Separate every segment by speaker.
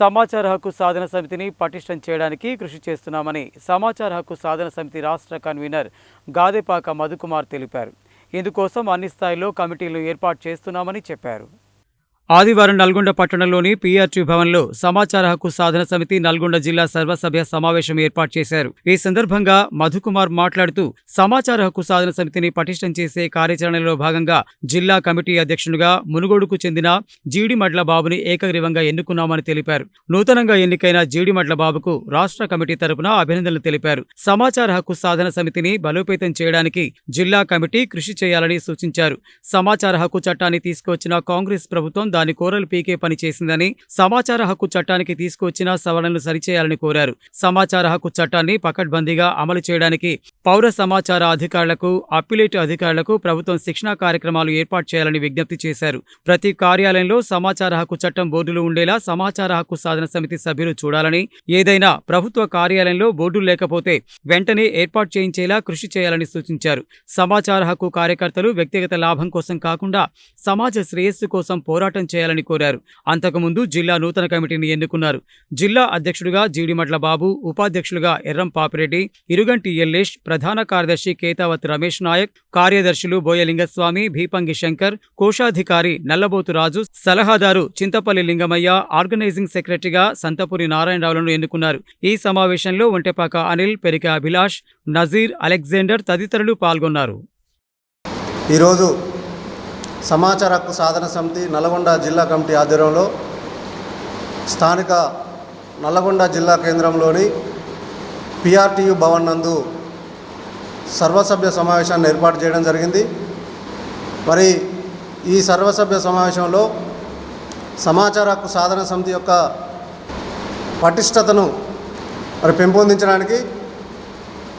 Speaker 1: సమాచార హక్కు సాధన సమితిని పటిష్టం చేయడానికి కృషి చేస్తున్నామని సమాచార హక్కు సాధన సమితి రాష్ట్ర కన్వీనర్ గాదెపాక మధుకుమార్ తెలిపారు. ఇందుకోసం అన్ని స్థాయిల్లో కమిటీలు ఏర్పాటు చేస్తున్నామని చెప్పారు. ఆదివారం నల్గొండ పట్టణంలోని పీఆర్టీ భవన్లో సమాచార హక్కు సాధన సమితి నల్గొండ జిల్లా సర్వసభ్య సమావేశం ఏర్పాటు చేశారు. ఈ సందర్భంగా మధుకుమార్ మాట్లాడుతూ సమాచార హక్కు సాధన సమితిని పటిష్టం చేసే కార్యాచరణలో భాగంగా జిల్లా కమిటీ అధ్యక్షునిగా మునుగోడుకు చెందిన జీడిమడ్ల బాబుని ఏకగ్రీవంగా ఎన్నుకున్నామని తెలిపారు. నూతనంగా ఎన్నికైన జీడిమడ్ల బాబుకు రాష్ట్ర కమిటీ తరపున అభినందనలు తెలిపారు. సమాచార హక్కు సాధన సమితిని బలోపేతం చేయడానికి జిల్లా కమిటీ కృషి చేయాలని సూచించారు. సమాచార హక్కు చట్టాన్ని తీసుకొచ్చిన కాంగ్రెస్ ప్రభుత్వం దాని కోరలు పీకే పని చేసిందని సమాచార హక్కు చట్టానికి తీసుకొచ్చిన సవరణలు సరిచేయాలని కోరారు. సమాచార హక్కు చట్టాన్ని పకడ్బందీగా అమలు చేయడానికి పౌర సమాచార అధికారులకు అప్పిలేట్ అధికారులకు ప్రభుత్వం శిక్షణా కార్యక్రమాలు ఏర్పాటు చేయాలని విజ్ఞప్తి చేశారు. ప్రతి కార్యాలయంలో సమాచార హక్కు చట్టం బోర్డులు ఉండేలా సమాచార హక్కు సాధన సమితి సభ్యులు చూడాలని ఏదైనా ప్రభుత్వ కార్యాలయంలో బోర్డులు లేకపోతే వెంటనే ఏర్పాటు చేయించేలా కృషి చేయాలని సూచించారు. సమాచార హక్కు కార్యకర్తలు వ్యక్తిగత లాభం కోసం కాకుండా సమాజ శ్రేయస్సు కోసం పోరాటం చేయాలని కోరారు. అంతకుముందు జిల్లా నూతన కమిటీని ఎన్నుకున్నారు. జిల్లా అధ్యక్షుడిగా జీడిమట్ల బాబు ఉపాధ్యక్షులుగా ఎర్రం పాపిరెడ్డి ఇరుగంటి ఎల్లేష్ ప్రధాన కార్యదర్శి కేతావత్ రమేష్ నాయక్ కార్యదర్శులు బోయలింగస్వామి భీపంగి శంకర్ కోశాధికారి నల్లబోతు రాజు సలహాదారు చింతపల్లి లింగమయ్య ఆర్గనైజింగ్ సెక్రటరీగా సంతపురి నారాయణరావులను ఎన్నుకున్నారు. ఈ సమావేశంలో ఒంటెపాక అనిల్ పెరిక అభిలాష్ నజీర్ అలెగ్జాండర్ తదితరులు పాల్గొన్నారు.
Speaker 2: ఈరోజు సమాచార హక్కు సాధన సమితి నల్గొండ జిల్లా కమిటీ ఆధ్వర్యంలో స్థానిక నల్గొండ జిల్లా కేంద్రంలోని పిఆర్టీయు భవన్ నందు సర్వసభ్య సమావేశాన్ని ఏర్పాటు చేయడం జరిగింది. మరి ఈ సర్వసభ్య సమావేశంలో సమాచార హక్కు సాధన సమితి యొక్క పటిష్టతను మరి పెంపొందించడానికి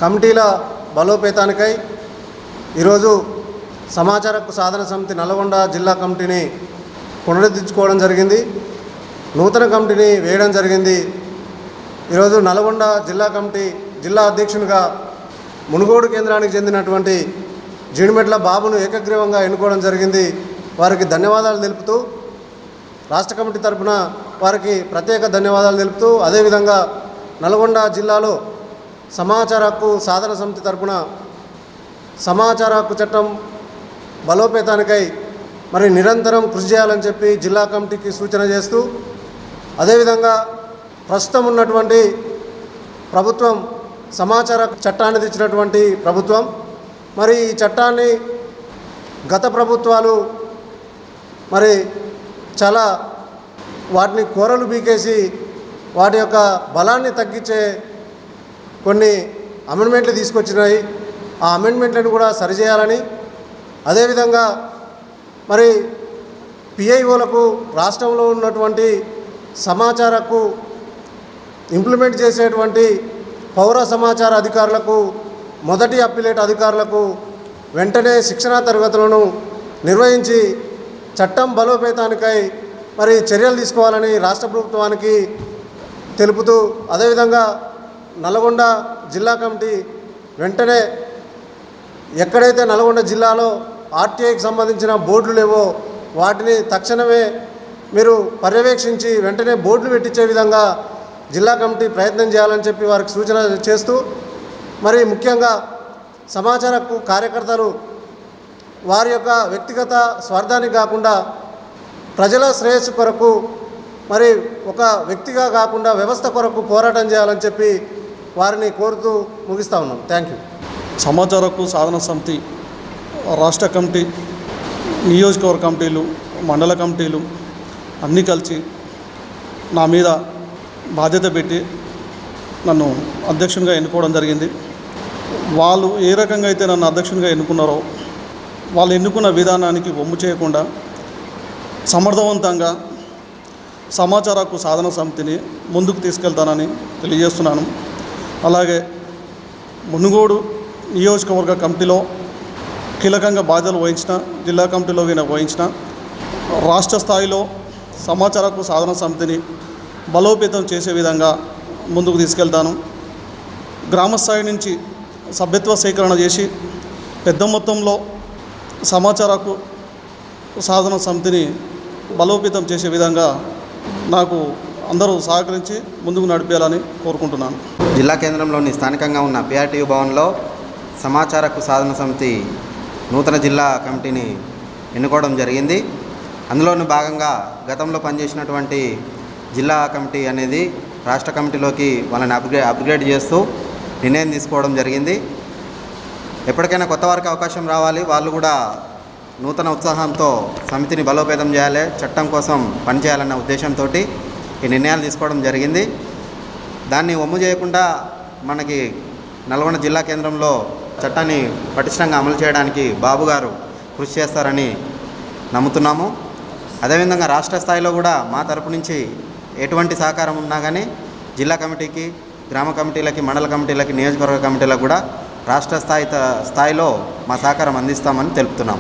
Speaker 2: కమిటీల బలోపేతానికై ఈరోజు సమాచార హక్కు సాధన సమితి నల్గొండ జిల్లా కమిటీని పునరుద్ధరించుకోవడం జరిగింది. నూతన కమిటీని వేయడం జరిగింది. ఈరోజు నల్గొండ జిల్లా కమిటీ జిల్లా అధ్యక్షునిగా మునుగోడు కేంద్రానికి చెందినటువంటి జీడిమెట్ల బాబును ఏకగ్రీవంగా ఎన్నుకోవడం జరిగింది. వారికి ధన్యవాదాలు తెలుపుతూ రాష్ట్ర కమిటీ తరపున వారికి ప్రత్యేక ధన్యవాదాలు తెలుపుతూ అదేవిధంగా నల్గొండ జిల్లాలో సమాచార హక్కు సాధన సమితి తరఫున సమాచార హక్కు చట్టం బలోపేతానికై మరి నిరంతరం కృషి చేయాలని చెప్పి జిల్లా కమిటీకి సూచన చేస్తూ అదేవిధంగా ప్రస్తుతం ఉన్నటువంటి ప్రభుత్వం సమాచార చట్టాన్ని తెచ్చినటువంటి ప్రభుత్వం మరి ఈ చట్టాన్ని గత ప్రభుత్వాలు మరి చాలా వాటిని కూరలు బీకేసి వాటి యొక్క బలాన్ని తగ్గించే కొన్ని అమెండ్మెంట్లు తీసుకొచ్చినాయి. ఆ అమెండ్మెంట్లను కూడా సరిచేయాలని అదేవిధంగా మరి పిఐఓలకు రాష్ట్రంలో ఉన్నటువంటి సమాచారకు ఇంప్లిమెంట్ చేసేటువంటి పౌర సమాచార అధికారులకు మొదటి అప్పిలేట్ అధికారులకు వెంటనే శిక్షణా తరగతులను నిర్వహించి చట్టం బలోపేతానికై మరి చర్యలు తీసుకోవాలని రాష్ట్ర ప్రభుత్వానికి తెలుపుతూ అదేవిధంగా నల్గొండ జిల్లా కమిటీ వెంటనే ఎక్కడైతే నల్గొండ జిల్లాలో ఆర్టీఐకి సంబంధించిన బోర్డులు లేవో వాటిని తక్షణమే మీరు పర్యవేక్షించి వెంటనే బోర్డులు పెట్టించే విధంగా జిల్లా కమిటీ ప్రయత్నం చేయాలని చెప్పి వారికి సూచన చేస్తూ మరి ముఖ్యంగా సమాచార కార్యకర్తలు వారి యొక్క వ్యక్తిగత స్వార్థానికి కాకుండా ప్రజల శ్రేయస్సు కొరకు మరి ఒక వ్యక్తిగా కాకుండా వ్యవస్థ కొరకు పోరాటం చేయాలని చెప్పి వారిని కోరుతూ ముగిస్తా ఉన్నాం. థ్యాంక్ యూ
Speaker 3: సమాచార హక్కు సాధన సమితి రాష్ట్ర కమిటీ నియోజకవర్గ కమిటీలు మండల కమిటీలు అన్నీ కలిసి నా మీద బాధ్యత పెట్టి నన్ను అధ్యక్షునిగా ఎన్నుకోవడం జరిగింది. వాళ్ళు ఏ రకంగా అయితే నన్ను అధ్యక్షునిగా ఎన్నుకున్నారో వాళ్ళు ఎన్నుకున్న విధానానికి ఒమ్ము చేయకుండా సమర్థవంతంగా సమాచార హక్కు సాధన సమితిని ముందుకు తీసుకెళ్తానని తెలియజేస్తున్నాను. అలాగే మునుగోడు నియోజకవర్గ కమిటీలో కీలకంగా బాధ్యతలు వహించిన జిల్లా కమిటీలో ఈయన వహించిన రాష్ట్ర స్థాయిలో సమాచారకు సాధన సమితిని బలోపేతం చేసే విధంగా ముందుకు తీసుకెళ్తాను. గ్రామ స్థాయి నుంచి సభ్యత్వ సేకరణ చేసి పెద్ద మొత్తంలో సమాచారకు సాధన సమితిని బలోపేతం చేసే విధంగా నాకు అందరూ సహకరించి ముందుకు నడిపేయాలని కోరుకుంటున్నాను.
Speaker 4: జిల్లా కేంద్రంలోని స్థానికంగా ఉన్న పిఆర్టీయు భవన్లో సమాచారకు సాధన సమితి నూతన జిల్లా కమిటీని ఎన్నుకోవడం జరిగింది. అందులోని భాగంగా గతంలో పనిచేసినటువంటి జిల్లా కమిటీ అనేది రాష్ట్ర కమిటీలోకి వాళ్ళని అప్గ్రేడ్ అప్గ్రేడ్ చేస్తూ నిర్ణయం తీసుకోవడం జరిగింది. ఎప్పటికైనా కొత్త వారికి అవకాశం రావాలి. వాళ్ళు కూడా నూతన ఉత్సాహంతో సమితిని బలోపేతం చేయాలి చట్టం కోసం పనిచేయాలన్న ఉద్దేశంతో ఈ నిర్ణయాలు తీసుకోవడం జరిగింది. దాన్ని ఒమ్ము చేయకుండా మనకి నల్గొండ జిల్లా కేంద్రంలో చట్టాన్ని పటిష్టంగా అమలు చేయడానికి బాబు గారు కృషి చేస్తారని నమ్ముతున్నాము. అదేవిధంగా రాష్ట్ర స్థాయిలో కూడా మా తరపు నుంచి ఎటువంటి సహకారం ఉన్నా కానీ జిల్లా కమిటీకి గ్రామ కమిటీలకి మండల కమిటీలకి నియోజకవర్గ కమిటీలకు కూడా రాష్ట్ర స్థాయి త- స్థాయిలో మా సహకారం అందిస్తామని తెలుపుతున్నాము.